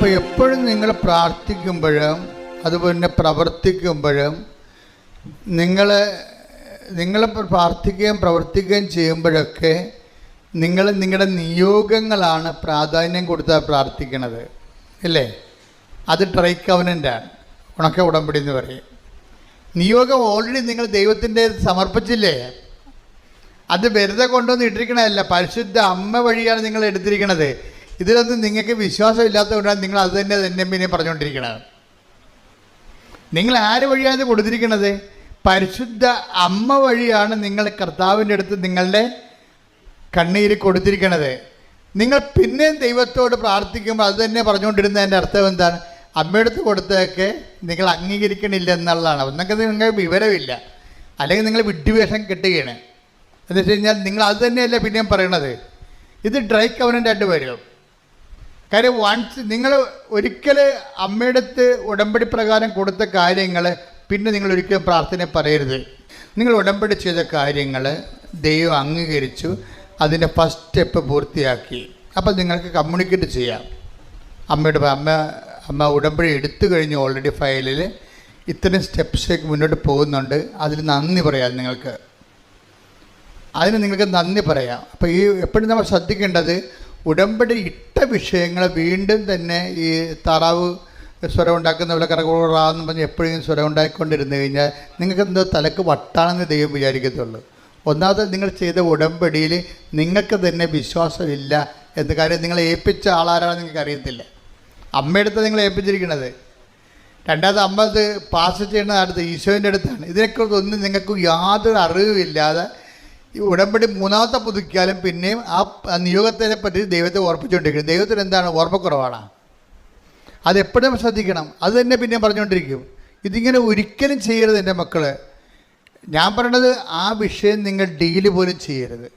അപ്പോൾ എപ്പോഴും നിങ്ങൾ പ്രാർത്ഥിക്കുമ്പോഴും അതുപോലെ പ്രവർത്തിക്കുമ്പോഴും നിങ്ങൾ നിങ്ങൾ പ്രാർത്ഥിക്കുകയും പ്രവർത്തിക്കുകയും ചെയ്യുമ്പോഴൊക്കെ നിങ്ങൾ നിങ്ങളുടെ നിയോഗങ്ങളാണ് പ്രാധാന്യം കൊടുത്താൽ പ്രാർത്ഥിക്കണത്. അല്ലേ? അത് ട്രൈ കവനന്റാണ് ഉണക്ക ഉടമ്പടി എന്ന് പറയും. നിയോഗം ഓൾറെഡി നിങ്ങൾ ദൈവത്തിന്റെ സമർപ്പിച്ചില്ലേ? അത് വെറുതെ കൊണ്ടുവന്ന് ഇട്ടിരിക്കണതല്ല. പരിശുദ്ധ അമ്മ വഴിയാണ് നിങ്ങൾ എടുത്തിരിക്കണത്. ഇതിലൊന്നും നിങ്ങൾക്ക് വിശ്വാസം ഇല്ലാത്തതുകൊണ്ടാണ് നിങ്ങൾ അത് തന്നെ തന്നെ പിന്നെ പറഞ്ഞുകൊണ്ടിരിക്കണത്. നിങ്ങൾ ആര് വഴിയാണ് ഇത് കൊടുത്തിരിക്കണത്? പരിശുദ്ധ അമ്മ വഴിയാണ് നിങ്ങൾ കർത്താവിന്റെ അടുത്ത് നിങ്ങളുടെ കണ്ണീര് കൊടുത്തിരിക്കണത്. നിങ്ങൾ പിന്നെയും ദൈവത്തോട് പ്രാർത്ഥിക്കുമ്പോൾ അത് തന്നെ പറഞ്ഞുകൊണ്ടിരുന്നതിന്റെ അർത്ഥം എന്താണ്? അമ്മയെടുത്ത് കൊടുത്തതൊക്കെ നിങ്ങൾ അംഗീകരിക്കണില്ല എന്നുള്ളതാണ്. ഒന്നൊക്കെ നിങ്ങൾക്ക് വിവരമില്ല. അല്ലെങ്കിൽ നിങ്ങൾ വിഡ്ഢിവേഷം കിട്ടുകയാണ്. എന്ന് വെച്ച് കഴിഞ്ഞാൽ നിങ്ങൾ അത് തന്നെയല്ല പിന്നെയും പറയണത്? ഇത് ഡ്രൈ കവനന്റായിട്ട് വരും. കാര്യം വൺസ് നിങ്ങൾ ഒരിക്കൽ അമ്മയുടെ അടുത്ത് ഉടമ്പടി പ്രകാരം കൊടുത്ത കാര്യങ്ങൾ പിന്നെ നിങ്ങൾ ഒരിക്കലും പ്രാർത്ഥന പറയരുത്. നിങ്ങൾ ഉടമ്പടി ചെയ്ത കാര്യങ്ങൾ ദൈവം അംഗീകരിച്ചു അതിന്റെ ഫസ്റ്റ് സ്റ്റെപ്പ് പൂർത്തിയാക്കി. അപ്പോൾ നിങ്ങൾക്ക് കമ്മ്യൂണിക്കേറ്റ് ചെയ്യാം. അമ്മയുടെ അമ്മ അമ്മ ഉടമ്പടി എടുത്തു കഴിഞ്ഞു ഓൾറെഡി ഫയലിൽ ഇത്രയും സ്റ്റെപ്സിലേക്ക് മുന്നോട്ട് പോകുന്നുണ്ട്. അതിൽ നന്ദി പറയാം നിങ്ങൾക്ക്. അതിന് നിങ്ങൾക്ക് നന്ദി പറയാം. അപ്പോൾ ഈ എപ്പോഴും നമ്മൾ ശ്രദ്ധിക്കേണ്ടത് ഉടമ്പടി ഇട്ട വിഷയങ്ങൾ വീണ്ടും തന്നെ ഈ താറാവ് സ്വരം ഉണ്ടാക്കുന്ന പോലെ കറകുറാന്ന് പറഞ്ഞ് എപ്പോഴും സ്വരം ഉണ്ടാക്കിക്കൊണ്ടിരുന്നു കഴിഞ്ഞാൽ നിങ്ങൾക്ക് എന്തോ തലക്ക് വട്ടാണെന്ന് ദൈവം വിചാരിക്കത്തുള്ളൂ. ഒന്നാമത് നിങ്ങൾ ചെയ്ത ഉടമ്പടിയിൽ നിങ്ങൾക്ക് തന്നെ വിശ്വാസമില്ല എന്ന കാര്യം നിങ്ങളെ ഏൽപ്പിച്ച ആളാരാണെന്ന് നിങ്ങൾക്ക് അറിയത്തില്ല. അമ്മയെടുത്ത് നിങ്ങൾ ഏൽപ്പിച്ചിരിക്കുന്നത്. രണ്ടാമത് അമ്മ അത് പാസ് ചെയ്യുന്ന അടുത്ത് ഈശോന്റെ അടുത്താണ്. ഇതിനെക്കുറിച്ചൊന്നും നിങ്ങൾക്ക് യാതൊരു അറിവുമില്ലാതെ ഈ ഉടമ്പടി മൂന്നാമത്തെ പുതുക്കിയാലും പിന്നെയും ആ നിയോഗത്തിനെ പറ്റി ദൈവത്തെ ഓർപ്പിച്ചുകൊണ്ടിരിക്കും ദൈവത്തിന് എന്താണ്? ഓർമ്മക്കുറവാണ്. അതെപ്പോഴും ശ്രദ്ധിക്കണം. അത് തന്നെ പിന്നെ പറഞ്ഞുകൊണ്ടിരിക്കും. ഇതിങ്ങനെ ഒരിക്കലും ചെയ്യരുത് എന്റെ മക്കൾ ഞാൻ പറയണത് ആ വിഷയം നിങ്ങൾ ഡീൽ പോലും ചെയ്യരുത്.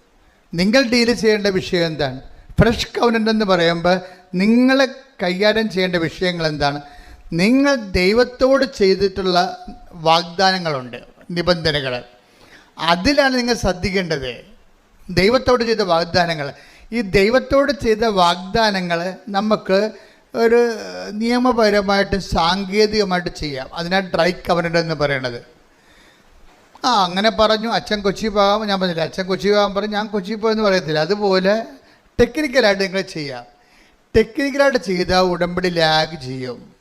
നിങ്ങൾ ഡീൽ ചെയ്യേണ്ട വിഷയം എന്താണ്? ഫ്രഷ് കവനന്റ് എന്ന് പറയുമ്പോൾ നിങ്ങളെ കൈകാര്യം ചെയ്യേണ്ട വിഷയങ്ങൾ എന്താണ്? നിങ്ങൾ ദൈവത്തോട് ചെയ്തിട്ടുള്ള വാഗ്ദാനങ്ങളുണ്ട് നിബന്ധനകൾ. അതിലാണ് നിങ്ങൾ ശ്രദ്ധിക്കേണ്ടത്. ദൈവത്തോട് ചെയ്ത വാഗ്ദാനങ്ങൾ. ഈ ദൈവത്തോട് ചെയ്ത വാഗ്ദാനങ്ങൾ നമുക്ക് ഒരു നിയമപരമായിട്ട് സാങ്കേതികമായിട്ട് ചെയ്യാം. അതിനാണ് ഡ്രൈ കവനന്റ് എന്ന് പറയണത്. ആ അങ്ങനെ പറഞ്ഞു. അച്ഛൻ കൊച്ചി പോകാൻ ഞാൻ പറഞ്ഞില്ല. അച്ഛൻ കൊച്ചി പോകാൻ പറഞ്ഞു. ഞാൻ കൊച്ചി പോയെന്ന് പറയത്തില്ല. അതുപോലെ ടെക്നിക്കലായിട്ട് നിങ്ങൾ ചെയ്യാം. ടെക്നിക്കലായിട്ട് ചെയ്താൽ ഉടമ്പടി ലാഗ് ചെയ്യും.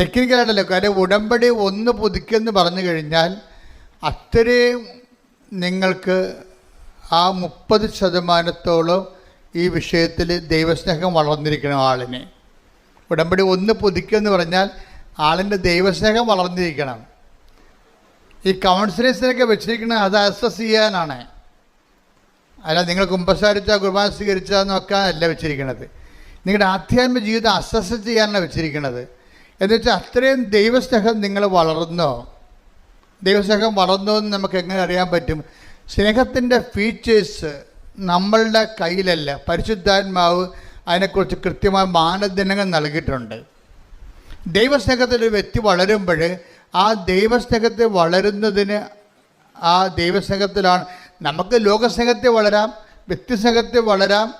ടെക്നിക്കലായിട്ടല്ല കാര്യം ഉടമ്പടി ഒന്ന് പുതുക്കിയെന്ന് പറഞ്ഞു കഴിഞ്ഞാൽ അത്രയും നിങ്ങൾക്ക് ആ മുപ്പത് ശതമാനത്തോളം ഈ വിഷയത്തിൽ ദൈവസ്നേഹം വളർന്നിരിക്കണം ആളിനെ. ഉടമ്പടി ഒന്ന് പുതുക്കിയെന്ന് പറഞ്ഞാൽ ആളിന്റെ ദൈവസ്നേഹം വളർന്നിരിക്കണം. ഈ കൗൺസിലേഴ്സിനൊക്കെ വെച്ചിരിക്കുന്നത് അത് അസസ് ചെയ്യാനാണ്. അല്ല നിങ്ങൾ കുമ്പസാരിച്ചാൽ കുർബാന സ്വീകരിച്ചാൽ നോക്കാനല്ല വെച്ചിരിക്കുന്നത്. നിങ്ങളുടെ ആധ്യാത്മിക ജീവിതം അസസ് ചെയ്യാനാണ് വെച്ചിരിക്കുന്നത്. എന്ന് വെച്ചാൽ അത്രയും ദൈവസ്നേഹം നിങ്ങൾ വളർന്നോ ദൈവസ്നേഹം വളർന്നോ എന്ന് നമുക്ക് എങ്ങനെ അറിയാൻ പറ്റും? സ്നേഹത്തിന്റെ ഫീച്ചേഴ്സ് നമ്മളുടെ കയ്യിലല്ല. പരിശുദ്ധാത്മാവ് അതിനെക്കുറിച്ച് കൃത്യമായ മാനദണ്ഡങ്ങൾ നൽകിയിട്ടുണ്ട്. ദൈവസ്നേഹത്തിൽ ഒരു വ്യക്തി വളരുമ്പോൾ ആ ദൈവസ്നേഹത്തെ വളരുന്നതിന് ആ ദൈവസ്നേഹത്തിലാണ് നമുക്ക് ലോകസ്നേഹത്തെ വളരാം വ്യക്തിസ്നേഹത്തെ വളരാം.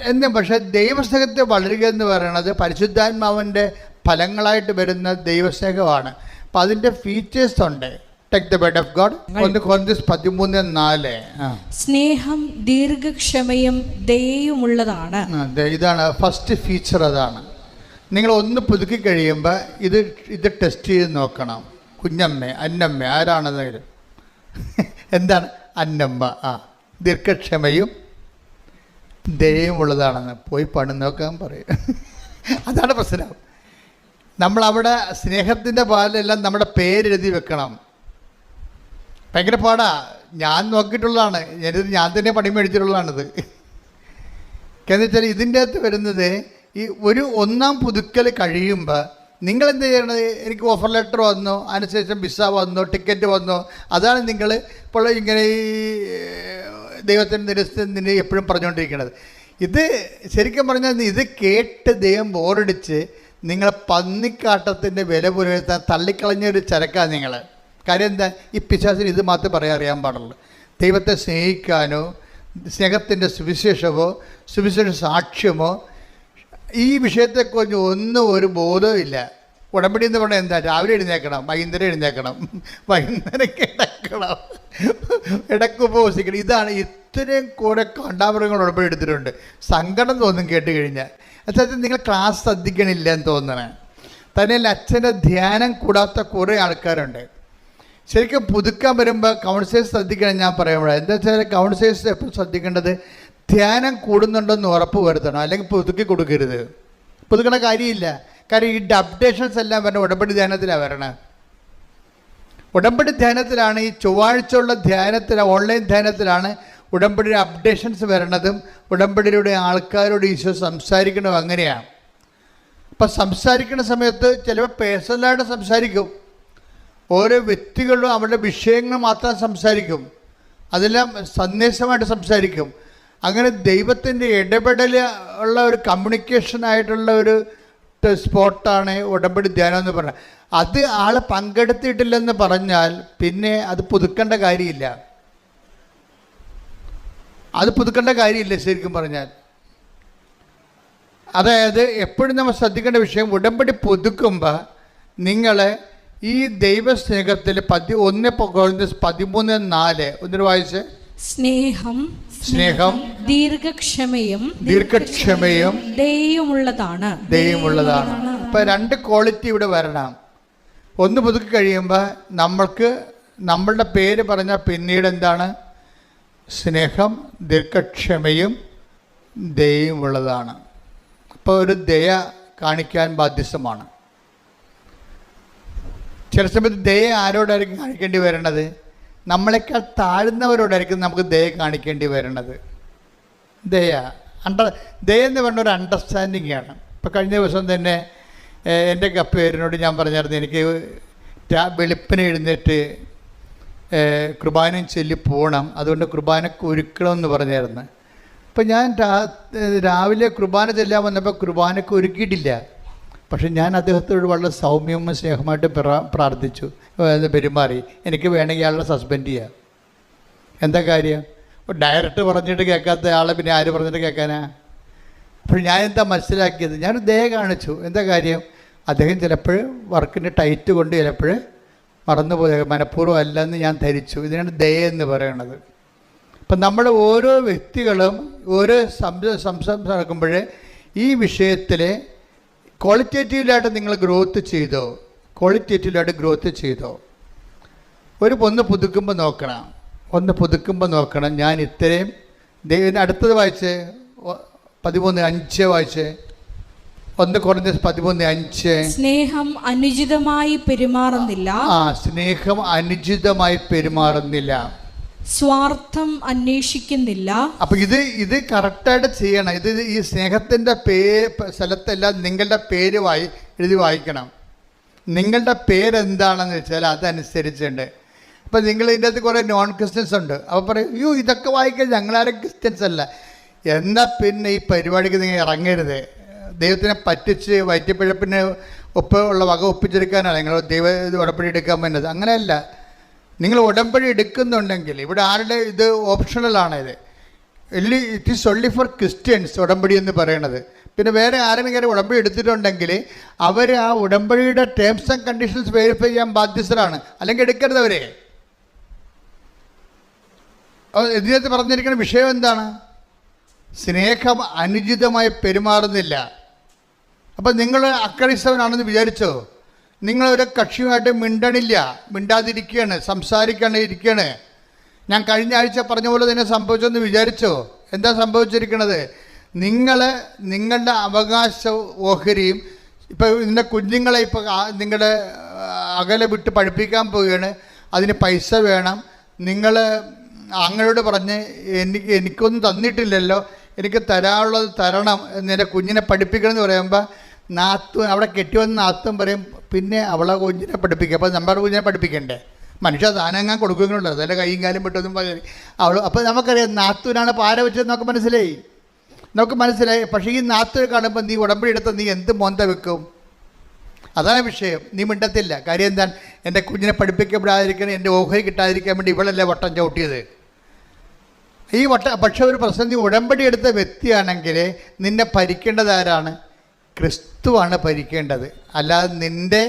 എന്ന് പക്ഷേ ദൈവസ്നേഹത്തെ വളരുക എന്ന് പറയുന്നത് പരിശുദ്ധാത്മാവിന്റെ ഫലങ്ങളായിട്ട് വരുന്ന ദൈവസ്നേഹമാണ്. അപ്പം അതിന്റെ ഫീച്ചേഴ്സ് ഉണ്ട്. Take the word of God ഒന്ന് കൊന്തിസ് പതിമൂന്ന് നാല്. സ്നേഹം ദീർഘക്ഷമയും ദയുമുള്ളതാണ് ഇതാണ് ഫസ്റ്റ് ഫീച്ചർ അതാണ്. നിങ്ങൾ ഒന്ന് പുതുക്കി കഴിയുമ്പോൾ ഇത് ഇത് ടെസ്റ്റ് ചെയ്ത് നോക്കണം. കുഞ്ഞമ്മ അന്നമ്മ ആരാണെന്നെങ്കിലും എന്താണ്? അന്നമ്മ ആ. ദീർഘക്ഷമയും ദയുമുള്ളതാണെന്ന് പോയി പണി നോക്കാൻ പറയും. അതാണ് പ്രശ്നം. നമ്മളവിടെ സ്നേഹത്തിന്റെ പാലെല്ലാം നമ്മുടെ പേരെഴുതി വെക്കണം. ഭയങ്കര പാടാ. ഞാൻ നോക്കിയിട്ടുള്ളതാണ്. ഞാനിത് ഞാൻ തന്നെ പണി മേടിച്ചിട്ടുള്ളതാണിത്. എന്ന് വെച്ചാൽ ഇതിന്റെ അകത്ത് വരുന്നത് ഈ ഒരു ഒന്നാം പുതുക്കൽ കഴിയുമ്പോൾ നിങ്ങൾ എന്ത് ചെയ്യണത് എനിക്ക് ഓഫർ ലെറ്റർ വന്നു അതിനുശേഷം വിസ വന്നു ടിക്കറ്റ് വന്നു അതാണ് നിങ്ങൾ ഇപ്പോൾ ഇങ്ങനെ ഈ ദൈവത്തിന്റെ നിരസ്ഥിന് എപ്പോഴും പറഞ്ഞുകൊണ്ടിരിക്കുന്നത്. ഇത് ശരിക്കും പറഞ്ഞാൽ ഇത് കേട്ട് ദൈവം ബോറടിച്ച് നിങ്ങൾ പന്നിക്കാട്ടത്തിന്റെ വില പുലർത്താൻ തള്ളിക്കളഞ്ഞൊരു ചരക്കാണ് നിങ്ങൾ. കാര്യം എന്താ? ഈ പിശാസിന് ഇത് മാത്രമേ പറയാൻ അറിയാൻ പാടുള്ളൂ. ദൈവത്തെ സ്നേഹിക്കാനോ സ്നേഹത്തിന്റെ സുവിശേഷമോ സുവിശേഷ സാക്ഷ്യമോ ഈ വിഷയത്തെക്കുറിച്ച് ഒന്നും ഒരു ബോധവും ഇല്ല. ഉടമ്പടി എന്ന് പറഞ്ഞാൽ എന്താ? രാവിലെ എഴുന്നേക്കണം വൈകുന്നേരം എഴുന്നേക്കണം വൈകുന്നേരം കിടക്കണം ഇടയ്ക്ക് ഉപവസിക്കണം. ഇതാണ് ഇത്രയും കൂടെ കണ്ടാമൃഗങ്ങൾ ഉടമ്പടി എടുത്തിട്ടുണ്ട്. സങ്കടം തോന്നും കേട്ട് കഴിഞ്ഞാൽ. അതായത് നിങ്ങൾ ക്ലാസ് ശ്രദ്ധിക്കണില്ല എന്ന് തോന്നണേ. തന്നെയല്ല അച്ഛന്റെ ധ്യാനം കൂടാത്ത കുറേ ആൾക്കാരുണ്ട്. ശരിക്കും പുതുക്കാൻ വരുമ്പോൾ കൗൺസിലേഴ്സ് ശ്രദ്ധിക്കണം ഞാൻ പറയുമ്പോൾ എന്താ വെച്ചാൽ കൗൺസിലേഴ്സ് എപ്പോഴും ശ്രദ്ധിക്കേണ്ടത് ധ്യാനം കൂടുന്നുണ്ടെന്ന് ഉറപ്പ് വരുത്തണം അല്ലെങ്കിൽ പുതുക്കി കൊടുക്കരുത്. പുതുക്കണ കാര്യമില്ല. കാര്യം ഈ അപ്ഡേഷൻസ് എല്ലാം വരണം ഉടമ്പടി ധ്യാനത്തിലാണ് വരണേ. ഉടമ്പടി ധ്യാനത്തിലാണ് ഈ ചൊവ്വാഴ്ച ഉള്ള ധ്യാനത്തിലാണ് ഓൺലൈൻ ധ്യാനത്തിലാണ് ഉടമ്പടിയുടെ അപ്ഡേഷൻസ് വരണതും ഉടമ്പടിയിലൂടെ ആൾക്കാരോട് ഈശോ സംസാരിക്കണതും അങ്ങനെയാണ് അപ്പം സംസാരിക്കുന്ന സമയത്ത് ചിലപ്പോൾ പേഴ്സണലായിട്ട് സംസാരിക്കും. ഓരോ വ്യക്തികളും അവരുടെ വിഷയങ്ങൾ മാത്രം സംസാരിക്കും. അതെല്ലാം സന്ദേശമായിട്ട് സംസാരിക്കും. അങ്ങനെ ദൈവത്തിന്റെ ഇടപെടൽ ഉള്ള ഒരു കമ്മ്യൂണിക്കേഷനായിട്ടുള്ള ഒരു സ്പോട്ടാണ് ഉടമ്പടി ധ്യാനം എന്ന് പറഞ്ഞാൽ. അത് ആൾ പങ്കെടുത്തിട്ടില്ലെന്ന് പറഞ്ഞാൽ പിന്നെ അത് പുതുക്കേണ്ട കാര്യമില്ല. അത് പുതുക്കേണ്ട കാര്യമില്ല ശരിക്കും പറഞ്ഞാൽ. അതായത് എപ്പോഴും നമ്മൾ ശ്രദ്ധിക്കേണ്ട വിഷയം ഉടമ്പടി പുതുക്കുമ്പോൾ നിങ്ങൾ ഈ ദൈവസ്നേഹത്തിൽ പതി ഒന്ന് പതിമൂന്ന് നാല് ഒന്നൊരു വായിച്ച്? സ്നേഹം സ്നേഹം ദീർഘക്ഷമയും ദീർഘക്ഷമയും ദയുമുള്ളതാണ് ദൈവമുള്ളതാണ്. ഇപ്പം രണ്ട് ക്വാളിറ്റി ഇവിടെ വരണം. ഒന്ന് പുതുക്കി കഴിയുമ്പോൾ നമ്മൾക്ക് നമ്മളുടെ പേര് പറഞ്ഞാൽ പിന്നീട് എന്താണ്? സ്നേഹം ദീർഘക്ഷമയും ദയുമുള്ളതാണ് അപ്പോൾ ഒരു ദയ കാണിക്കാൻ ബാധ്യസ്ഥമാണ് ചില സമയത്ത് ദയ ആരോടായിരിക്കും കാണിക്കേണ്ടി വരണത് നമ്മളെക്കാൾ താഴ്ന്നവരോടായിരിക്കും നമുക്ക് ദയ കാണിക്കേണ്ടി വരണത് ദയ. അണ്ടർ ദയ എന്ന് പറഞ്ഞ ഒരു അണ്ടർസ്റ്റാൻഡിങ് ആണ്. ഇപ്പോൾ കഴിഞ്ഞ ദിവസം തന്നെ എന്റെ കപ്പേരിനോട് ഞാൻ പറഞ്ഞായിരുന്നു എനിക്ക് വെളുപ്പിനെ എഴുന്നേറ്റ് കുർബാനയും ചൊല്ലി പോകണം അതുകൊണ്ട് കുർബാന ഒരുക്കണം എന്ന് പറഞ്ഞായിരുന്നു. അപ്പം ഞാൻ രാവിലെ കുർബാന ചെല്ലാൻ വന്നപ്പോൾ കുർബാനക്ക് ഒരുക്കിയിട്ടില്ല. പക്ഷെ ഞാൻ അദ്ദേഹത്തോട് വളരെ സൗമ്യവും സ്നേഹമായിട്ട് പ്രാർത്ഥിച്ചു. പെരുമാറി. എനിക്ക് വേണമെങ്കിൽ ആളെ സസ്പെൻഡ് ചെയ്യാം. എന്താ കാര്യം? ഡയറക്റ്റ് പറഞ്ഞിട്ട് കേൾക്കാത്ത ആളെ പിന്നെ ആര് പറഞ്ഞിട്ട് കേൾക്കാനാ? അപ്പോൾ ഞാൻ എന്താ മനസ്സിലാക്കിയത്? ഞാൻ ദയ കാണിച്ചു. എന്താ കാര്യം? അദ്ദേഹം ചിലപ്പോൾ വർക്കിന്റെ ടൈറ്റ് കൊണ്ട് ചിലപ്പോൾ മറന്നുപോയ. മനഃപൂർവം അല്ലെന്ന് ഞാൻ ധരിച്ചു. ഇതിനാണ് ദയ എന്ന് പറയണത്. അപ്പം നമ്മൾ ഓരോ വ്യക്തികളും ഓരോ സംസം നടക്കുമ്പോൾ ഈ വിഷയത്തിൽ ക്വാളിറ്റേറ്റീവിലായിട്ട് നിങ്ങൾ ഗ്രോത്ത് ചെയ്തോ? ക്വാളിറ്റേറ്റീവിലായിട്ട് ഗ്രോത്ത് ചെയ്തോ? ഒരു ഒന്ന് പുതുക്കുമ്പോൾ നോക്കണം. ഒന്ന് പുതുക്കുമ്പോൾ നോക്കണം. ഞാൻ ഇത്രയും ദൈവം അടുത്തത് വായിച്ച്? പതിമൂന്ന് അഞ്ച് വായിച്ച്? ഒന്ന് കുറഞ്ഞ പതിമൂന്ന് അഞ്ച്. സ്നേഹം അനുചിതമായി പെരുമാറുന്നില്ല. ആ സ്നേഹം അനുചിതമായി പെരുമാറുന്നില്ല. സ്വാർത്ഥം അന്വേഷിക്കുന്നില്ല. അപ്പൊ ഇത് ഇത് കറക്റ്റായിട്ട് ചെയ്യണം. ഇത് ഈ സ്നേഹത്തിന്റെ പേര് പ- സ്ഥലത്തെല്ലാം നിങ്ങളുടെ പേര് വായി എഴുതി വായിക്കണം. നിങ്ങളുടെ പേരെന്താണെന്ന് വെച്ചാൽ അതനുസരിച്ചുണ്ട്. അപ്പം നിങ്ങൾ ഇതിന്റെ അകത്ത് കുറേ നോൺ ക്രിസ്ത്യൻസ് ഉണ്ട്. അപ്പോൾ പറയും അയ്യോ ഇതൊക്കെ വായിക്കാൻ ഞങ്ങളാരും ക്രിസ്ത്യൻസ് അല്ല. എന്നാൽ പിന്നെ ഈ പരിപാടിക്ക് നിങ്ങൾ ഇറങ്ങരുത്. ദൈവത്തിനെ പറ്റിച്ച് വയറ്റിപ്പിഴപ്പിന് ഒപ്പ് ഉള്ള വക ഒപ്പിച്ചെടുക്കാനാണ് നിങ്ങൾ ദൈവ ഉടമ്പടി എടുക്കാൻ വേണ്ടത്. അങ്ങനെയല്ല. നിങ്ങൾ ഉടമ്പടി എടുക്കുന്നുണ്ടെങ്കിൽ ഇവിടെ ആരുടെ ഇത് ഓപ്ഷണലാണ് ഇത് എല്ലി it is only for Christians ഉടമ്പടി എന്ന് പറയണത്. പിന്നെ വേറെ ആരെങ്കിലും ഉടമ്പടി എടുത്തിട്ടുണ്ടെങ്കിൽ അവർ ആ ഉടമ്പടിയുടെ ടേംസ് ആൻഡ് കണ്ടീഷൻസ് വെരിഫൈ ചെയ്യാൻ ബാധ്യസ്ഥരാണ്. അല്ലെങ്കിൽ എടുക്കരുത് അവരെ. ഇതിനകത്ത് പറഞ്ഞിരിക്കുന്ന വിഷയം എന്താണ്? സ്നേഹം അനുചിതമായി പെരുമാറുന്നില്ല. അപ്പം നിങ്ങൾ അക്രൈസ്തവനാണെന്ന് വിചാരിച്ചോ? നിങ്ങൾ ഒരു കക്ഷിയുമായിട്ട് മിണ്ടണില്ല. മിണ്ടാതിരിക്കുകയാണ് സംസാരിക്കാണ് ഇരിക്കുകയാണ് ഞാൻ കഴിഞ്ഞ ആഴ്ച പറഞ്ഞ പോലെ തന്നെ സംഭവിച്ചെന്ന് വിചാരിച്ചോ? എന്താ സംഭവിച്ചിരിക്കുന്നത് നിങ്ങൾ നിങ്ങളുടെ അവകാശ ഓഹരിയും ഇപ്പോൾ ഇതിന്റെ കുഞ്ഞുങ്ങളെ ഇപ്പോൾ നിങ്ങളുടെ അകലെ വിട്ട് പഠിപ്പിക്കാൻ പോവുകയാണ്. അതിന് പൈസ വേണം. നിങ്ങൾ അങ്ങനോട് പറഞ്ഞ് എനിക്ക് എനിക്കൊന്നും തന്നിട്ടില്ലല്ലോ. എനിക്ക് തരാനുള്ളത് തരണം. എന്നെ കുഞ്ഞിനെ പഠിപ്പിക്കണം എന്ന് പറയുമ്പോൾ നാത്തു അവിടെ കെട്ടിവന്ന് നാത്തും പറയും പിന്നെ അവളെ കുഞ്ഞിനെ പഠിപ്പിക്കുക അപ്പോൾ നമ്മുടെ കുഞ്ഞിനെ പഠിപ്പിക്കണ്ടേ? മനുഷ്യ ദാനങ്ങാൻ കൊടുക്കുന്നുണ്ട്? അതിന്റെ കൈയും കാലും വിട്ടൊന്നും പറയും അവൾ അപ്പോൾ നമുക്കറിയാം നാത്തൂനാണ് പാര വെച്ചത് നമുക്ക് മനസ്സിലായി. നമുക്ക് മനസ്സിലായി. പക്ഷേ ഈ നാത്തൂർ കാണുമ്പോൾ നീ ഉടമ്പടി എടുത്ത് നീ എന്ത് മോന്ത വെക്കും? അതാണ് വിഷയം. നീ മിണ്ടത്തില്ല. കാര്യം എന്താണ്? എന്റെ കുഞ്ഞിനെ പഠിപ്പിക്കപ്പെടാതിരിക്കണം എന്റെ ഓഹരി കിട്ടാതിരിക്കാൻ വേണ്ടി ഇവളല്ലേ വട്ടം ചവിട്ടിയത്. ഈ വട്ട പക്ഷെ ഒരു പ്രശ്നം നീ ഉടമ്പടി എടുത്ത വ്യക്തിയാണെങ്കിൽ നിന്നെ ഭരിക്കേണ്ടത് ആരാണ്? ക്രിസ്തുവാണ് ഭരിക്കേണ്ടത്. അല്ലാതെ നിന്റെ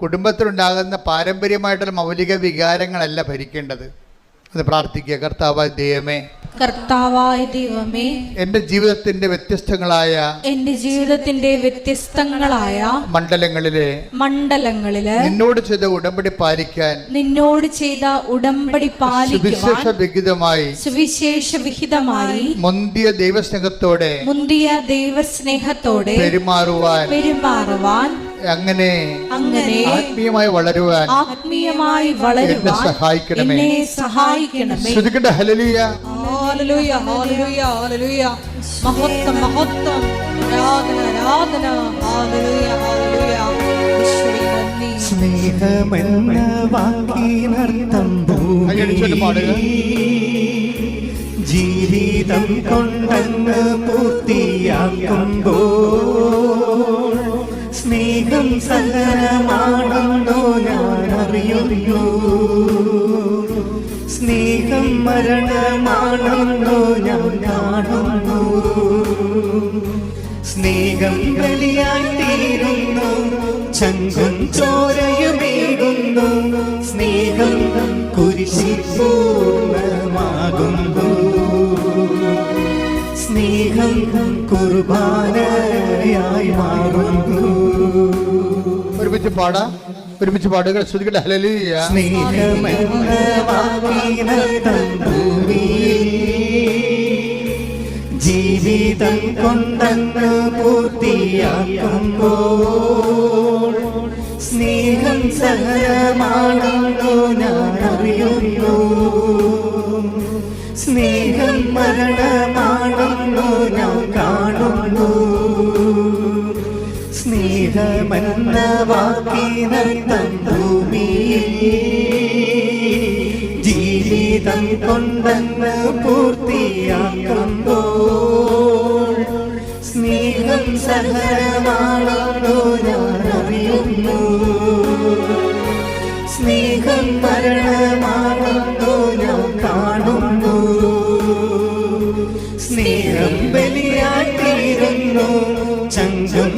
കുടുംബത്തിലുണ്ടാകുന്ന പാരമ്പര്യമായിട്ടുള്ള മൗലിക വികാരങ്ങളല്ല ഭരിക്കേണ്ടത്. അത് പ്രാർത്ഥിക്കുക. കർത്താവായ ദൈവമേ കർത്താവായ ദൈവമേ എന്റെ ജീവിതത്തിന്റെ വ്യത്യസ്തങ്ങളായ എന്റെ ജീവിതത്തിന്റെ വ്യത്യസ്തങ്ങളായ മണ്ഡലങ്ങളിലെ മണ്ഡലങ്ങളിലെ നിന്നോട് ചെയ്ത ഉടമ്പടി പാലിക്കാൻ നിന്നോട് ചെയ്ത ഉടമ്പടി പാലിക്കുവാൻ വിഹിതമായി സുവിശേഷ വിഹിതമായി മുന്തിയ ദൈവസ്നേഹത്തോടെ മുന്തിയ ദൈവസ്നേഹത്തോടെ പെരുമാറുവാൻ പെരുമാറുവാൻ അങ്ങനെ അങ്ങനെ ആത്മീയമായി വളരുവാൻ ആത്മീയമായി വളരുവാൻ സഹായിക്കണമേ. എന്നെ സഹായിക്കണമേ. ശ്രുതിക്കട്ടെ ഹലലിയ ഹല്ലേലൂയ. ഹല്ലേലൂയ ഹല്ലേലൂയ മഹത്വം മഹത്വം. ആരാധന ആരാധന. Hallelujah hallelujah. യേശുവേ നന്ദി. സ്നേഹമെന്ന വാക്കിനർത്ഥം. ജീവിതം കൊണ്ടെന്ന് പൂർത്തിയാക്കുമ്പോ സ്നേഹം സഹനമാണെന്നോ ഞാൻ അറിയുന്നു സ്നേഹം മരണമാണോ ഞാൻ കാണുന്നു. സ്നേഹം ബലിയായി തീരുന്നു. ചങ്കും ചോരയുമേകുന്നു സ്നേഹം കുരിശിൽ പൂർണമാകുന്നു സ്നേഹം കുർബാനയായി മാറുന്നു. ഒരുമിച്ച് പാടാം. ഒരുമിച്ച് പാടുക. ശ്രദ്ധിക്കട്ടെ ഹലലിയ ജീവിതം കൊണ്ടെന്ന് പൂർത്തിയാക്കുമ്പോൾ സ്നേഹം സഹനമാണെന്നോ ഞാൻ അറിയുന്നു സ്നേഹം മരണമാണെന്നോ ഞാൻ സ്നേഹമെന്ന വാക്കിനർത്ഥം ഭൂമിയിൽ ജീവിതം കൊണ്ടെന്ന് പൂർത്തിയാക്കുമ്പോൾ സ്നേഹം സഹനമാണെന്നോ സ്നേഹം മരണമാണെന്നോ കാണുന്നു. സ്നേഹം ബലിയാക്കിയിരുന്നു ചങ്കം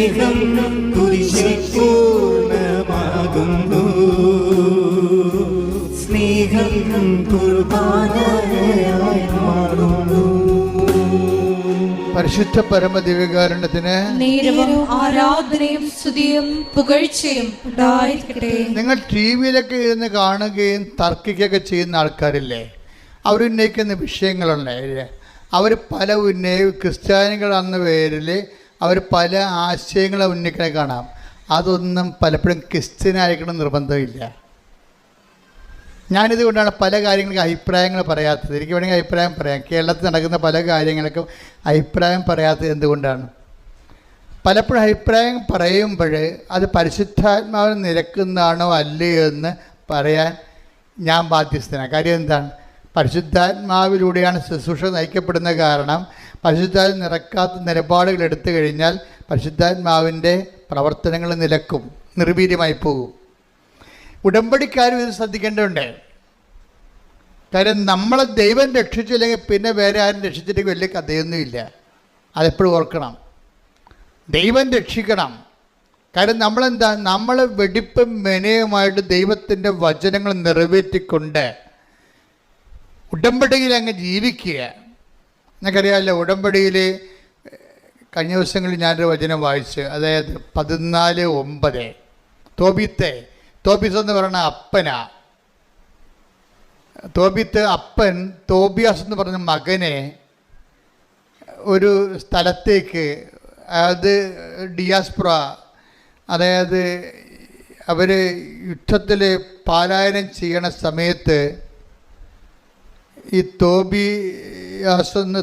സ്നേഹം കുരിശിൽ പൂർണമാകുന്നു സ്നേഹം കുർബാനയായി മാറുന്നു. പരിശുദ്ധ പരമ ദിവ്യകാരുണ്യത്തിന് ആരാധനയും സ്തുതിയും പുകഴ്ചയും നിങ്ങൾ ടി വിയിലൊക്കെ ഇരുന്ന് കാണുകയും തർക്കിക്കുകയൊക്കെ ചെയ്യുന്ന ആൾക്കാരില്ലേ? അവരുന്നയിക്കുന്ന വിഷയങ്ങളുണ്ടായില്ലേ അവർ പല ഉന്നയ ക്രിസ്ത്യാനികളെന്ന പേരിൽ അവർ പല ആശയങ്ങളെ ഉന്നയിക്കണേ കാണാം. അതൊന്നും പലപ്പോഴും ക്രിസ്ത്യനായിരിക്കണം നിർബന്ധമില്ല. ഞാനിതുകൊണ്ടാണ് പല കാര്യങ്ങൾക്ക് അഭിപ്രായങ്ങൾ പറയാത്തത്. എനിക്ക് വേണമെങ്കിൽ അഭിപ്രായം പറയാം. കേരളത്തിൽ നടക്കുന്ന പല കാര്യങ്ങൾക്കും അഭിപ്രായം പറയാത്തത് എന്തുകൊണ്ടാണ്? പലപ്പോഴും അഭിപ്രായം പറയുമ്പോൾ അത് പരിശുദ്ധാത്മാവിന് നിരക്കുന്നതാണോ അല്ലേ എന്ന് പറയാൻ ഞാൻ ബാധ്യസ്ഥനാണ്. കാര്യം എന്താണ്? പരിശുദ്ധാത്മാവിലൂടെയാണ് ശുശ്രൂഷ നയിക്കപ്പെടുന്ന കാരണം പരിശുദ്ധാത്മ നിറക്കാത്ത നിലപാടുകൾ എടുത്തു കഴിഞ്ഞാൽ പരിശുദ്ധാത്മാവിന്റെ പ്രവർത്തനങ്ങൾ നിലക്കും നിർവീര്യമായി പോകും. ഉടമ്പടിക്കാരും ഇത് ശ്രദ്ധിക്കേണ്ടതുണ്ട്. കാര്യം നമ്മളെ ദൈവം രക്ഷിച്ചില്ലെങ്കിൽ പിന്നെ വേറെ ആരും രക്ഷിച്ചിട്ട് വലിയ കഥയൊന്നുമില്ല. അതെപ്പോഴും ഓർക്കണം. ദൈവം രക്ഷിക്കണം. കാര്യം നമ്മളെന്താ? നമ്മൾ വെടിപ്പും മെനയുമായിട്ട് ദൈവത്തിന്റെ വചനങ്ങൾ നിറവേറ്റിക്കൊണ്ട് ഉടമ്പടിയിൽ അങ്ങ് ജീവിക്കുക. നിങ്ങൾക്കറിയാമല്ലോ ഉടമ്പടിയിൽ കഴിഞ്ഞ ദിവസങ്ങളിൽ ഞാനൊരു വചനം വായിച്ച് അതായത് പതിനാല് ഒമ്പത് തോബിത്തെ തോബിസ് എന്ന് പറയുന്ന അപ്പനാ. തോബിത്ത് അപ്പൻ തോബിയാസ് എന്ന് പറഞ്ഞ മകനെ ഒരു സ്ഥലത്തേക്ക് അതായത് ഡിയാസ്പ്ര അതായത് അവർ യുദ്ധത്തിൽ പാലായനം ചെയ്യണ സമയത്ത് ഈ എന്ന്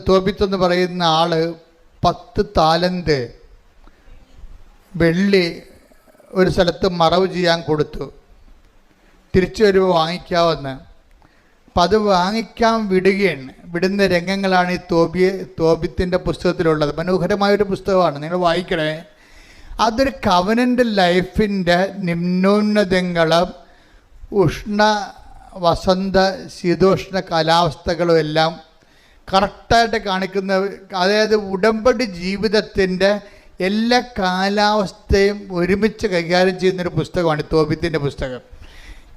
തോബിത്ത് എന്ന് പറയുന്ന ആൾ പത്ത് താലന്ത് വെള്ളി ഒരു സ്ഥലത്ത് മറവ് ചെയ്യാൻ കൊടുത്തു. തിരിച്ചു വരുമ്പോൾ വാങ്ങിക്കാമെന്ന് അപ്പം അത് വാങ്ങിക്കാൻ വിടുകയാണ്. വിടുന്ന രംഗങ്ങളാണ് ഈ തോബിയെ തോബിത്തിന്റെ പുസ്തകത്തിലുള്ളത്. മനോഹരമായൊരു പുസ്തകമാണ്. നിങ്ങൾ വായിക്കണേ. അതൊരു കവനന്റെ ലൈഫിന്റെ നിമ്നോന്നതങ്ങളും ഉഷ്ണ വസന്ത ശീതോഷ്ണ കാലാവസ്ഥകളും എല്ലാം കറക്റ്റായിട്ട് കാണിക്കുന്ന അതായത് ഉടമ്പടി ജീവിതത്തിന്റെ എല്ലാ കാലാവസ്ഥയും ഒരുമിച്ച് കൈകാര്യം ചെയ്യുന്നൊരു പുസ്തകമാണ് തോബിത്തിന്റെ പുസ്തകം.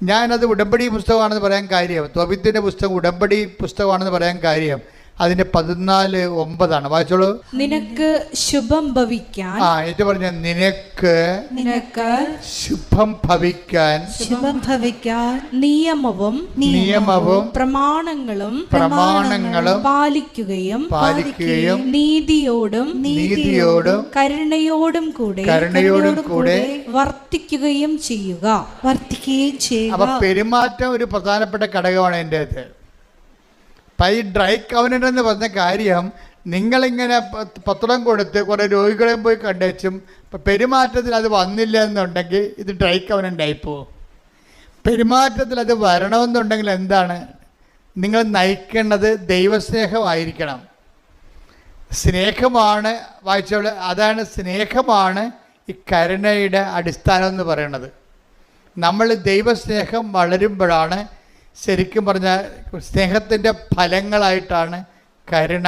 ഞാനത് ഉടമ്പടി പുസ്തകമാണെന്ന് പറയാൻ കാര്യം. തോബിത്തിന്റെ പുസ്തകം ഉടമ്പടി പുസ്തകമാണെന്ന് പറയാൻ കാര്യം. അതിന്റെ പതിനാല് ഒമ്പതാണ്. വായിച്ചോളൂ. നിനക്ക് ശുഭം ഭവിക്കാൻ ആ എന്നിട്ട് പറഞ്ഞ നിനക്ക് നിനക്ക് ശുഭം ഭവിക്കാൻ ശുഭം ഭവിക്കാൻ നിയമവും നിയമവും പ്രമാണങ്ങളും പ്രമാണങ്ങളും പാലിക്കുകയും പാലിക്കുകയും നീതിയോടും നീതിയോടും കരുണയോടും കൂടെ കരുണയോടും കൂടെ വർത്തിക്കുകയും ചെയ്യുക. വർദ്ധിക്കുകയും അപ്പൊ ചെയ്യുക പെരുമാറ്റം ഒരു പ്രധാനപ്പെട്ട ഘടകമാണ് എന്റെ അത് ഈ ഡ്രൈ കവനന്റ് എന്ന് പറഞ്ഞ കാര്യം നിങ്ങളിങ്ങനെ പ- പത്രം കൊടുത്ത് കുറേ രോഗികളെയും പോയി കണ്ടേച്ചും പെരുമാറ്റത്തിൽ അത് വന്നില്ല എന്നുണ്ടെങ്കിൽ ഇത് ഡ്രൈ കവനന്റ് ആയിപ്പോവും പെരുമാറ്റത്തിൽ അത് വരണമെന്നുണ്ടെങ്കിൽ എന്താണ്? നിങ്ങൾ നയിക്കേണ്ടത് ദൈവസ്നേഹമായിരിക്കണം. സ്നേഹമാണ് വായിച്ച അതാണ് സ്നേഹമാണ് ഈ കരുണയുടെ അടിസ്ഥാനം എന്ന് പറയുന്നത്. നമ്മൾ ദൈവസ്നേഹം വളരുമ്പോഴാണ് ശരിക്കും പറഞ്ഞാൽ സ്നേഹത്തിന്റെ ഫലങ്ങളായിട്ടാണ് കരുണ.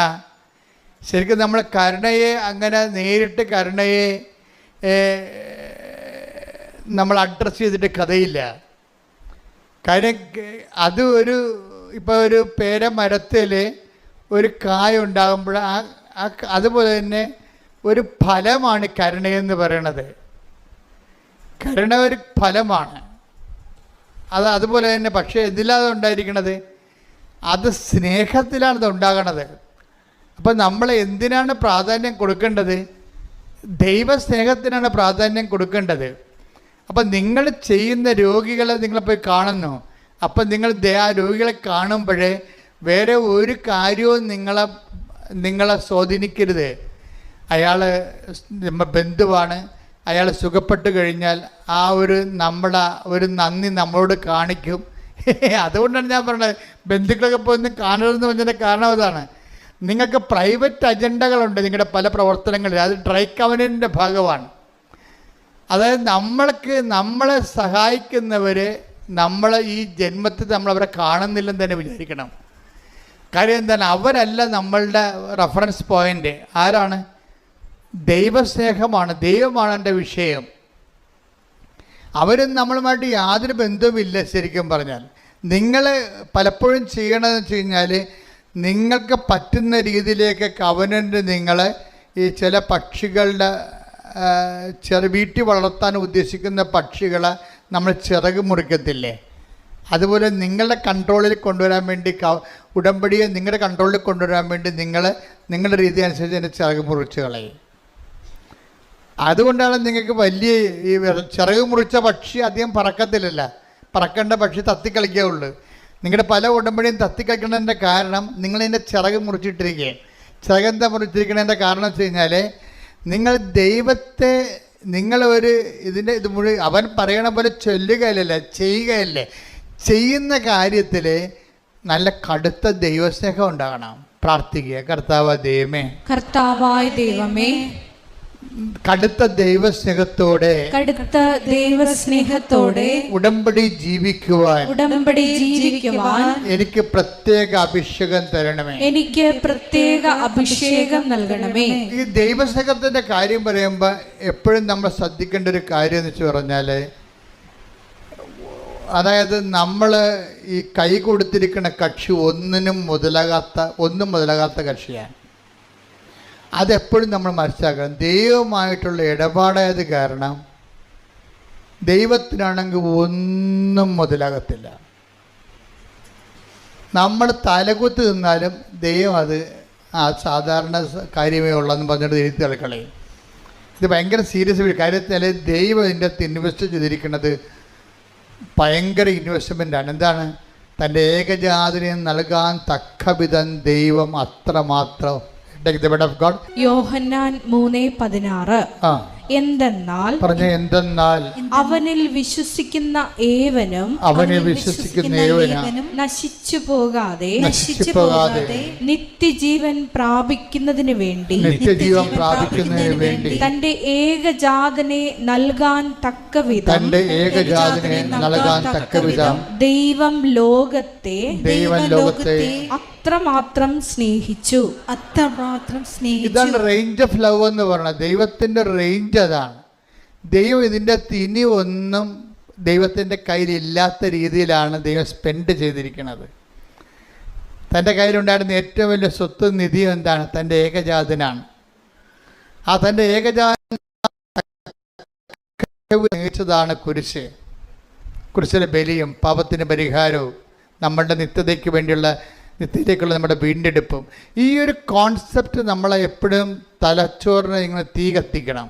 ശരിക്കും നമ്മൾ കരുണയെ അങ്ങനെ നേരിട്ട് കരുണയെ നമ്മൾ അഡ്രസ്സ് ചെയ്തിട്ട് കഥയില്ല. കാര്യം അത് ഒരു ഇപ്പോൾ ഒരു പേര മരത്തിൽ ഒരു കായ ഉണ്ടാകുമ്പോൾ ആ ആ അതുപോലെ തന്നെ ഒരു ഫലമാണ് കരുണയെന്ന് പറയണത്. കരുണ ഒരു ഫലമാണ്. അത് അതുപോലെ തന്നെ പക്ഷേ എന്തിലാണ് ഉണ്ടായിരിക്കണത്? അത് സ്നേഹത്തിലാണ് അത് ഉണ്ടാകണത്. അപ്പം നമ്മൾ എന്തിനാണ് പ്രാധാന്യം കൊടുക്കേണ്ടത്? ദൈവസ്നേഹത്തിനാണ് പ്രാധാന്യം കൊടുക്കേണ്ടത്. അപ്പം നിങ്ങൾ ചെയ്യുന്ന രോഗികളെ നിങ്ങൾ പോയി കാണുന്നു. അപ്പം നിങ്ങൾ ആ രോഗികളെ കാണുമ്പോഴേ വേറെ ഒരു കാര്യവും നിങ്ങളെ നിങ്ങളെ സ്വാധീനിക്കരുത്. അയാൾ ബന്ധുവാണ്. അയാൾ സുഖപ്പെട്ട് കഴിഞ്ഞാൽ ആ ഒരു നമ്മുടെ ഒരു നന്ദി നമ്മളോട് കാണിക്കും. അതുകൊണ്ടാണ് ഞാൻ പറഞ്ഞത് ബന്ധുക്കളൊക്കെ പോയി കാണരുതെന്ന് പറഞ്ഞതിന്റെ കാരണം അതാണ്. നിങ്ങൾക്ക് പ്രൈവറ്റ് അജണ്ടകളുണ്ട് നിങ്ങളുടെ പല പ്രവർത്തനങ്ങളിൽ അത് ഡ്രൈ കവനന്റെ ഭാഗമാണ്. അതായത് നമ്മൾക്ക് നമ്മളെ സഹായിക്കുന്നവർ നമ്മൾ ഈ ജന്മത്തിൽ നമ്മൾ നമ്മളവരെ കാണുന്നില്ലെന്ന് തന്നെ വിചാരിക്കണം. കാര്യം എന്താണ് അവരല്ല നമ്മളുടെ റെഫറൻസ് പോയിന്റ് ആരാണ്? ദൈവസ്നേഹമാണ് ദൈവമാണ് എന്റെ വിഷയം. അവരും നമ്മളുമായിട്ട് യാതൊരു ബന്ധവുമില്ല ശരിക്കും പറഞ്ഞാൽ. നിങ്ങൾ പലപ്പോഴും ചെയ്യണമെന്ന് വെച്ച് കഴിഞ്ഞാൽ നിങ്ങൾക്ക് പറ്റുന്ന രീതിയിലേക്ക് കവനന്റ് നിങ്ങൾ ഈ ചില പക്ഷികളുടെ ചെറു വീട്ടിൽ വളർത്താൻ ഉദ്ദേശിക്കുന്ന പക്ഷികളെ നമ്മൾ ചിറക് മുറിക്കത്തില്ലേ? അതുപോലെ നിങ്ങളുടെ കൺട്രോളിൽ കൊണ്ടുവരാൻ വേണ്ടി ക ഉടമ്പടിയെ നിങ്ങളുടെ കൺട്രോളിൽ കൊണ്ടുവരാൻ വേണ്ടി നിങ്ങൾ നിങ്ങളുടെ രീതി അനുസരിച്ച് അതിന്റെ ചിറക് മുറിച്ച് കളയും. അതുകൊണ്ടാണ് നിങ്ങൾക്ക് വലിയ ഈ ചിറക് മുറിച്ച പക്ഷി അധികം പറക്കത്തില്ലല്ല. പറക്കേണ്ട പക്ഷി തത്തിക്കളിക്കേ നിങ്ങളുടെ പല ഉടമ്പടിയും തത്തിക്കളിക്കുന്നതിന്റെ കാരണം നിങ്ങളിതിന്റെ ചിറക് മുറിച്ചിട്ടിരിക്കുകയും ചിറകെന്താ മുറിച്ചിരിക്കണതിന്റെ കാരണം വെച്ച് കഴിഞ്ഞാൽ നിങ്ങൾ ദൈവത്തെ നിങ്ങളൊരു ഇതിന്റെ ഇത് മുഴുവൻ അവൻ പറയണ പോലെ ചൊല്ലുകയല്ലേ ചെയ്യുകയല്ലേ. ചെയ്യുന്ന കാര്യത്തിൽ നല്ല കടുത്ത ദൈവസ്നേഹം ഉണ്ടാകണം. പ്രാർത്ഥിക്കുക. കർത്താവ് ദൈവമേ. കർത്താവായ ദൈവമേ കടുത്ത ദൈവസ്നേഹത്തോടെ കടുത്ത ദൈവസ്നേഹത്തോടെ ഉടമ്പടി ജീവിക്കുവാൻ ഉടമ്പടി ജീവിക്കുവാൻ എനിക്ക് പ്രത്യേക അഭിഷേകം തരണമേ. എനിക്ക് പ്രത്യേക അഭിഷേകം നൽകണമേ. ഈ ദൈവസ്നേഹത്തിന്റെ കാര്യം പറയുമ്പോൾ എപ്പോഴും നമ്മൾ ശ്രദ്ധിക്കേണ്ട ഒരു കാര്യം എന്ന് വെച്ച് പറഞ്ഞാൽ അതായത് നമ്മൾ ഈ കൈ കൊടുത്തിരിക്കുന്ന കക്ഷി ഒന്നിനും മുതലാകാത്ത ഒന്നും മുതലാകാത്ത കക്ഷിയാണ്. അതെപ്പോഴും നമ്മൾ മനസ്സിലാക്കണം. ദൈവമായിട്ടുള്ള ഇടപാടായത് കാരണം? ദൈവത്തിനാണെങ്കിൽ ഒന്നും മുതലാകത്തില്ല. നമ്മൾ തലകുത്ത് നിന്നാലും ദൈവം അത് ആ സാധാരണ കാര്യമേ ഉള്ളെന്ന് പറഞ്ഞിട്ട് എഴുതി തലക്കളയും ഇത് ഭയങ്കര സീരിയസ് കാര്യത്തിൽ ദൈവം ഇതിന്റെ അകത്ത് ഇൻവെസ്റ്റ് ചെയ്തിരിക്കുന്നത് ഭയങ്കര ഇൻവെസ്റ്റ്മെന്റാണ് എന്താണ്? തന്റെ ഏകജാതിനെ നൽകാൻ തക്കവിധം ദൈവം അത്രമാത്രം ദ ബെഡ് ഓഫ് ഗോഡ് യോഹന്നാൻ മൂന്ന് പതിനാറ്. ആ. എന്തെന്നാൽ പറഞ്ഞ എന്തെന്നാൽ അവനിൽ വിശ്വസിക്കുന്ന ഏവനും അവനെ വിശ്വസിക്കുന്ന ഏവനും നശിച്ചു പോകാതെ നശിച്ചു പോകാതെ നിത്യജീവൻ പ്രാപിക്കുന്നതിന് വേണ്ടി നിത്യജീവൻ പ്രാപിക്കുന്നതിന് വേണ്ടി തന്റെ ഏകജാതനെ നൽകാൻ തക്കവിധം തന്റെ ഏകജാതനെ നൽകാൻ തക്കവിധം ദൈവം ലോകത്തെ ദൈവം ലോകത്തെ എത്രമാത്രം സ്നേഹിച്ചു. അത്രമാത്രം സ്നേഹിച്ചു. ഇതാണ് റേഞ്ച് ഓഫ് ലവ് എന്ന് പറയുന്നത്. ദൈവത്തിന്റെ റേഞ്ച് അതാണ്. ദൈവം ഇതിന്റെ തിനി ഒന്നും ദൈവത്തിന്റെ കയ്യിൽ ഇല്ലാത്ത രീതിയിലാണ് ദൈവം സ്പെൻഡ് ചെയ്തിരിക്കുന്നത്. തന്റെ കയ്യിലുണ്ടായിരുന്ന ഏറ്റവും വലിയ സ്വത്ത് നിധി എന്താണ്? തന്റെ ഏകജാതനാണ്. ആ തന്റെ ഏകജാതൻ കുരിശ്. കുരിശിലെ ബലിയും പാപത്തിന് പരിഹാരവും നമ്മളുടെ നിത്യതയ്ക്ക് വേണ്ടിയുള്ള നിത്യതയ്ക്കുള്ള നമ്മുടെ വീണ്ടെടുപ്പും ഈ ഒരു കോൺസെപ്റ്റ് നമ്മളെ എപ്പോഴും തലച്ചോറിനെ ഇങ്ങനെ തീ കത്തിക്കണം.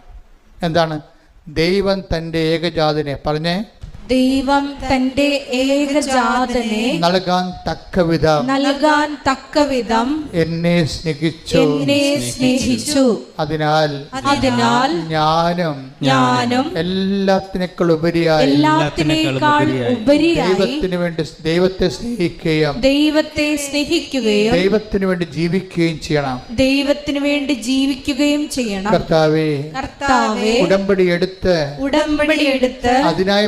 എന്താണ്? ദൈവം തന്റെ ഏകജാതിനെ. പറഞ്ഞേ ദൈവം തന്റെ ഏകജാതനെ നൽകാൻ തക്ക വിധം നൽകാൻ തക്കവിധം എന്നെ സ്നേഹിച്ചു. എന്നെ സ്നേഹിച്ചു. അതിനാൽ അതിനാൽ ഞാനും ഞാനും എല്ലാത്തിനേക്കാൾ ഉപരിയായി എല്ലാത്തിനേക്കാൾ ഉപരിയായി ദൈവത്തിന് വേണ്ടി ദൈവത്തെ സ്നേഹിക്കുകയും ദൈവത്തെ സ്നേഹിക്കുകയും ദൈവത്തിന് വേണ്ടി ജീവിക്കുകയും ചെയ്യണം. ദൈവത്തിന് വേണ്ടി ജീവിക്കുകയും ചെയ്യണം. കർത്താവേ കർത്താവേ ഉടമ്പടി എടുത്ത് ഉടമ്പടി എടുത്ത് അതിനായി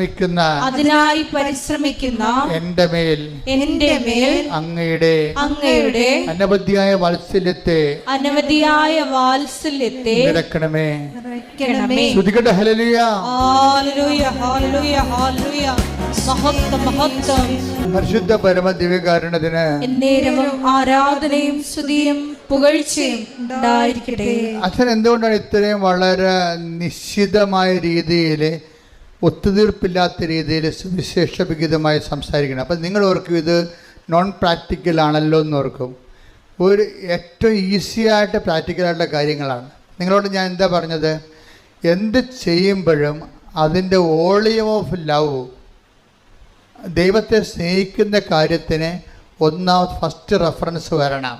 പരിശ്രമിക്കുന്ന അതിനായി പരിശ്രമിക്കുന്ന എന്റെ മേൽ എന്റെ മേൽ അങ്ങയുടെ അങ്ങയുടെ അനവധിയായ വാത്സല്യത്തെ അനവധിയായ വാത്സല്യത്തെ നിരക്കണമേ ശ്രുതികട ഹലലിയ ഹല്ലേലൂയ, ഹല്ലേലൂയ, ഹല്ലേലൂയ. മഹത്വം മഹത്വം. പരിശുദ്ധ പരമ ദിവ്യകാരണത്തിന് എന്നേരവും ആരാധനയും സ്തുതിയും പുകഴ്ചയും ഉണ്ടായിരിക്കട്ടെ. അച്ഛൻ എന്തുകൊണ്ടാണ് ഇത്രയും വളരെ നിശ്ചിതമായ രീതിയിൽ ഒത്തുതീർപ്പില്ലാത്ത രീതിയിൽ സുവിശേഷ വിഹിതമായി സംസാരിക്കണം. അപ്പം നിങ്ങൾ ഓർക്കും ഇത് നോൺ പ്രാക്ടിക്കൽ ആണല്ലോ എന്ന് ഓർക്കും. ഒരു ഏറ്റവും ഈസി ആയിട്ട് പ്രാക്ടിക്കലായിട്ടുള്ള കാര്യങ്ങളാണ്. നിങ്ങളോട് ഞാൻ എന്താ പറഞ്ഞത്? എന്ത് ചെയ്യുമ്പോഴും അതിന്റെ വോളിയം ഓഫ് ലവ് ദൈവത്തെ സ്നേഹിക്കുന്ന കാര്യത്തിന് ഒന്നാമത് ഫസ്റ്റ് റെഫറൻസ് വരണം.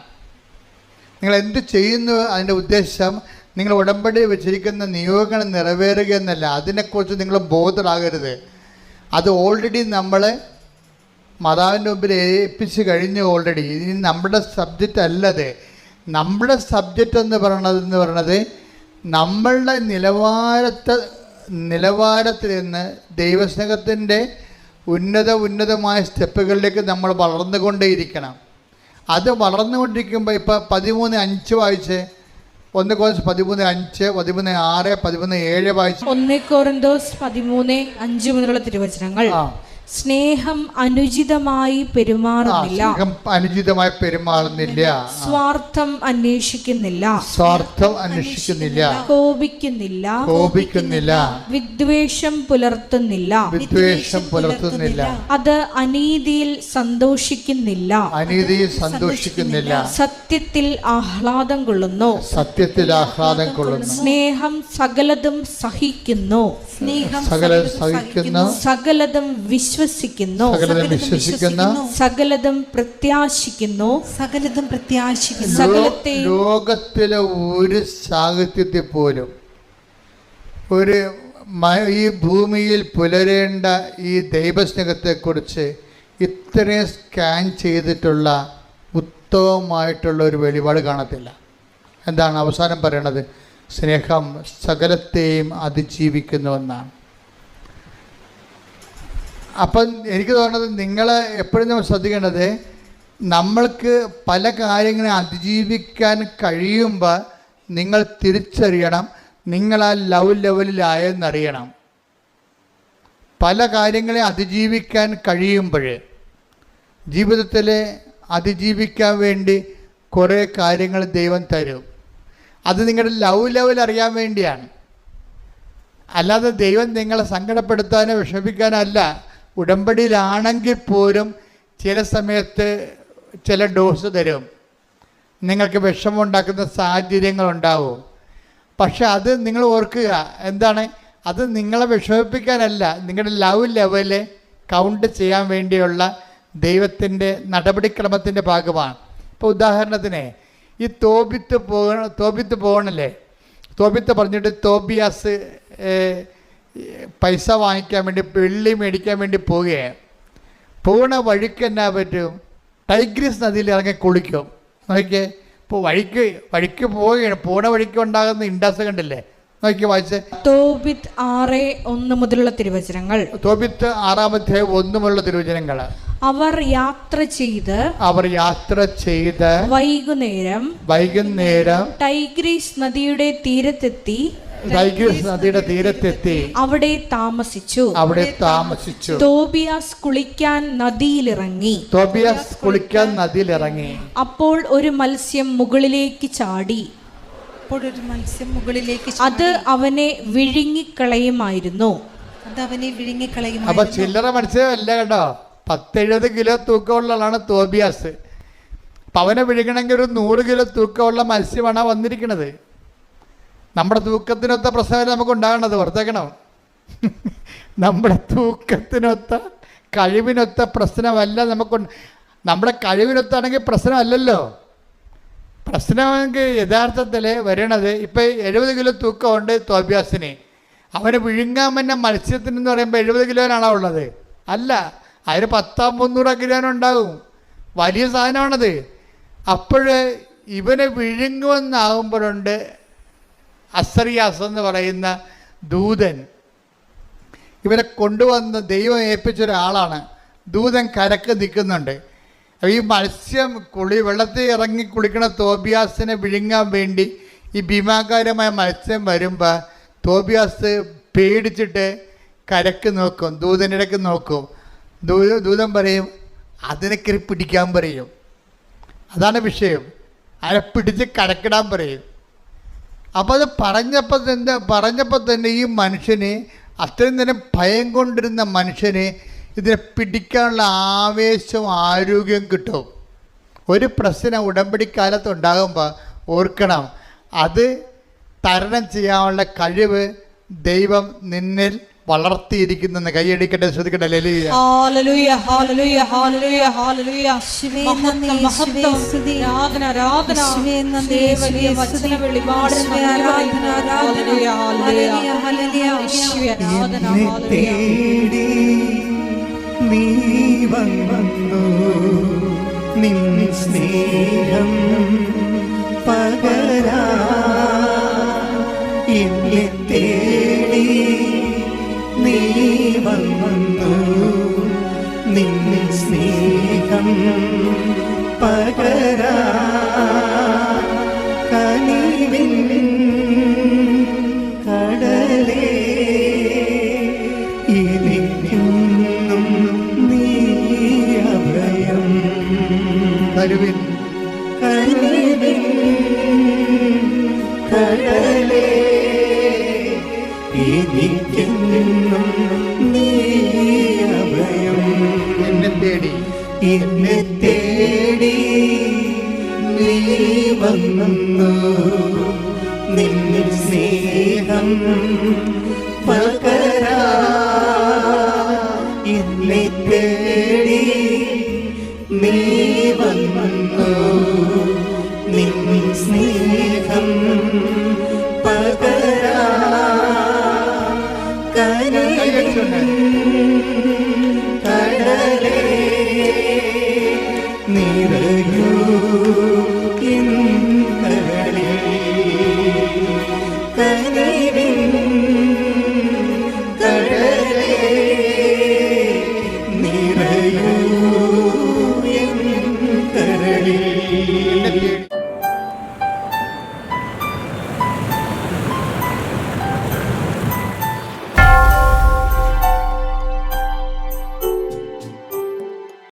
നിങ്ങൾ എന്ത് ചെയ്യുന്നു? അതിന്റെ ഉദ്ദേശം നിങ്ങൾ ഉടമ്പടി വെച്ചിരിക്കുന്ന നിയോഗങ്ങൾ നിറവേറുക എന്നല്ല അതിനെക്കുറിച്ച് നിങ്ങൾ ബോധറാകരുത് അത് ഓൾറെഡി നമ്മൾ മാതാവിന്റെ മുമ്പിൽ ഏൽപ്പിച്ച് കഴിഞ്ഞു ഓൾറെഡി ഇനി നമ്മുടെ സബ്ജക്റ്റ് അല്ലത്. നമ്മുടെ സബ്ജക്റ്റ് എന്ന് പറയണത് എന്ന് പറയണത് നമ്മളുടെ നിലവാരത്തെ നിലവാരത്തിൽ നിന്ന് ദൈവസ്നേഹത്തിന്റെ ഉന്നത ഉന്നതമായ സ്റ്റെപ്പുകളിലേക്ക് നമ്മൾ വളർന്നുകൊണ്ടേയിരിക്കണം. അത് വളർന്നുകൊണ്ടിരിക്കുമ്പോൾ ഇപ്പോൾ പതിമൂന്ന് അഞ്ച് വായിച്ച്. ഒന്ന് കോസ് പതിമൂന്ന് അഞ്ച് പതിമൂന്ന് ആറ് പതിമൂന്ന് ഏഴ് വായിച്ചു ഒന്ന് കോറിന്തോസ് പതിമൂന്ന് അഞ്ച് മുതലുള്ള തിരുവചനങ്ങൾ. സ്നേഹം അനുചിതമായി പെരുമാറുന്നില്ല. സ്നേഹം അനുചിതമായി പെരുമാറുന്നില്ല. സ്വാർത്ഥം അന്വേഷിക്കുന്നില്ല. സ്വാർത്ഥം അന്വേഷിക്കുന്നില്ല. കോപിക്കുന്നില്ല. കോപിക്കുന്നില്ല. വിദ്വേഷം പുലർത്തുന്നില്ല. വിദ്വേഷം പുലർത്തുന്നില്ല. അത് അനീതിയിൽ സന്തോഷിക്കുന്നില്ല. അനീതിയിൽ സന്തോഷിക്കുന്നില്ല. സത്യത്തിൽ ആഹ്ലാദം കൊള്ളുന്നു. സത്യത്തിൽ ആഹ്ലാദം കൊള്ളുന്നു. സ്നേഹം സകലതും സഹിക്കുന്നു. സ്നേഹം സകലതും സഹിക്കുന്നു. സകലതും വിശ്വസിക്കുന്നു. സകലതും വിശ്വസിക്കുന്ന സകലതും പ്രത്യാശിക്കുന്നു. സകലതും പ്രത്യാശിക്കുന്നു. സകലത്തെ ലോകത്തിലെ ഒരു സാഹിത്യത്തിൽ പോലും ഒരു ഈ ഭൂമിയിൽ പുലരേണ്ട ഈ ദൈവസ്നേഹത്തെക്കുറിച്ച് ഇത്രയും സ്കാൻ ചെയ്തിട്ടുള്ള ഉത്തമമായിട്ടുള്ള ഒരു വെളിപാട് കാണത്തില്ല. എന്താണ് അവസാനം പറയണത്? സ്നേഹം സകലത്തെയും അതിജീവിക്കുന്നുവെന്നാണ് അപ്പം എനിക്ക് തോന്നുന്നത് നിങ്ങൾ എപ്പോഴും നമ്മൾ ശ്രദ്ധിക്കേണ്ടത് നമ്മൾക്ക് പല കാര്യങ്ങളെ അതിജീവിക്കാൻ കഴിയുമ്പോൾ നിങ്ങൾ തിരിച്ചറിയണം. നിങ്ങൾ ആ ലവ് ലെവലിലായെന്നറിയണം. പല കാര്യങ്ങളെ അതിജീവിക്കാൻ കഴിയുമ്പോൾ ജീവിതത്തിൽ അതിജീവിക്കാൻ വേണ്ടി കുറേ കാര്യങ്ങൾ ദൈവം തരും. അത് നിങ്ങളുടെ ലവ് ലെവൽ അറിയാൻ വേണ്ടിയാണ്. അല്ലാതെ ദൈവം നിങ്ങളെ സങ്കടപ്പെടുത്താനോ വിഷമിക്കാനോ അല്ല. ഉടമ്പടിയിലാണെങ്കിൽ പോലും ചില സമയത്ത് ചില ഡോസ് തരും. നിങ്ങൾക്ക് വിഷമമുണ്ടാക്കുന്ന സാഹചര്യങ്ങളുണ്ടാവും. പക്ഷെ അത് നിങ്ങൾ ഓർക്കുക. എന്താണ്? അത് നിങ്ങളെ വിഷമിപ്പിക്കാനല്ല. നിങ്ങളുടെ ലവ് ലെവൽ കൗണ്ട് ചെയ്യാൻ വേണ്ടിയുള്ള ദൈവത്തിന്റെ നടപടിക്രമത്തിന്റെ ഭാഗമാണ്. ഇപ്പോൾ ഉദാഹരണത്തിന് ഈ തോപിത്ത് പോകണ തോപിത്ത് പോകണല്ലേ? തോപിത്ത് പറഞ്ഞിട്ട് തോബിയാസ് പൈസ വാങ്ങിക്കാൻ വേണ്ടി വെള്ളി മേടിക്കാൻ വേണ്ടി പോവുകയാണ്. പോണ വഴിക്ക് എന്നാ പറ്റും? ടൈഗ്രീസ് നദിയിൽ ഇറങ്ങി കുളിക്കും. നോക്കിയേ ഇപ്പോൾ വഴിക്ക് വഴിക്ക് പോവുകയാണ്. പോണ വഴിക്ക് ഉണ്ടാകുന്ന ഇൻഡാസ് കണ്ടില്ലേ? നോക്കി വായിച്ച്. തോബിത്ത് ആറ് ഒന്ന് മുതലുള്ള തിരുവചനങ്ങൾ. തോബിത്ത് ആറാമത്തെ തിരുവചനങ്ങൾ അവർ യാത്ര ചെയ്ത് അവർ യാത്ര ചെയ്ത് വൈകുന്നേരം വൈകുന്നേരം ടൈഗ്രീസ് നദിയുടെ തീരത്തെത്തി ടൈഗ്രീസ് നദിയുടെ തീരത്തെത്തി. അവിടെ താമസിച്ചു. അവിടെ താമസിച്ചു. തോബിയാസ് കുളിക്കാൻ നദിയിലിറങ്ങി. തോബിയാസ് കുളിക്കാൻ നദിയിലിറങ്ങി. അപ്പോൾ ഒരു മത്സ്യം മുകളിലേക്ക് ചാടി. ഒരു മത്സ്യം മുകളിലേക്ക് അത് അവനെ വിഴുങ്ങിക്കളയുമായിരുന്നു. അത് അവനെ വിഴുങ്ങിക്കളയും അപ്പൊ ചില്ലറ മത്സ്യമല്ല കേട്ടോ. പത്തെഴുപത് കിലോ തൂക്കമുള്ള ആളാണ് തോബിയാസ്. അപ്പൊ അവനെ വിഴുങ്ങണമെങ്കിൽ ഒരു നൂറ് കിലോ തൂക്കമുള്ള മത്സ്യമാണ് വന്നിരിക്കുന്നത് നമ്മുടെ തൂക്കത്തിനൊത്ത പ്രസവം നമുക്ക് ഉണ്ടാകണത് ഓർത്തേക്കണം നമ്മുടെ തൂക്കത്തിനൊത്ത കഴിവിനൊത്ത പ്രശ്നമല്ല നമുക്ക് നമ്മുടെ കഴിവിനൊത്താണെങ്കിൽ പ്രശ്നമല്ലല്ലോ. പ്രശ്നമെങ്കിൽ യഥാർത്ഥത്തിൽ വരണത് ഇപ്പം എഴുപത് കിലോ തൂക്കമുണ്ട് തോബ്യാസിന് അവന് വിഴുങ്ങാൻ മത്സ്യത്തിന് എന്ന് പറയുമ്പോൾ എഴുപത് കിലോനാണോ ഉള്ളത്? അല്ല അതിന് പത്താം മുന്നൂറ് കിലോനുണ്ടാകും. വലിയ സാധനമാണത്. അപ്പോൾ ഇവനെ വിഴുങ്ങുമെന്നാകുമ്പോഴുണ്ട് അസറിയാസ് എന്ന് പറയുന്ന ദൂതൻ. ഇവരെ കൊണ്ടുവന്ന് ദൈവം ഏൽപ്പിച്ച ഒരാളാണ്. ദൂതൻ കരക്ക് നിൽക്കുന്നുണ്ട്. ഈ മത്സ്യം കുളി വെള്ളത്തിൽ ഇറങ്ങി കുളിക്കണ തോബിയാസിനെ വിഴുങ്ങാൻ വേണ്ടി ഈ ഭീമാകാരമായ മത്സ്യം വരുമ്പോൾ തോബിയാസ് പേടിച്ചിട്ട് കരക്ക് നോക്കും ദൂതനിടക്ക് നോക്കും. ദൂ ദൂതൻ പറയും അതിനെ കയറി പിടിക്കാൻ പറയും. അതാണ് വിഷയം. അതിനെ പിടിച്ച് കരക്കിടാൻ പറയും. അപ്പോൾ അത് പറഞ്ഞപ്പോൾ തന്നെ പറഞ്ഞപ്പോൾ തന്നെ ഈ മനുഷ്യനെ അത്രയും നേരം ഭയം കൊണ്ടിരുന്ന മനുഷ്യനെ ഇതിനെ പിടിക്കാനുള്ള ആവേശവും ആരോഗ്യവും കിട്ടും. ഒരു പ്രശ്നം ഉടമ്പടിക്കാലത്ത് ഉണ്ടാകുമ്പോൾ ഓർക്കണം അത് തരണം ചെയ്യാനുള്ള കഴിവ് ദൈവം നിന്നിൽ വളർത്തിയിരിക്കുന്നെന്ന് കൈയടിക്കട്ടെ ശ്രദ്ധിക്കട്ടെ നീ വന്നു നിൻ സ്നേഹം പകരാ. എന്നെ തേടി വന്നു. നിന്നെ സ്നേഹം പകരാ. കനിവിൻ എന്നെ തേടി നീ വന്നു. നിന്റെ സ്നേഹം പകര. എന്നെ തേടി നീ വന്നു. നിന്റെ സ്നേഹം you.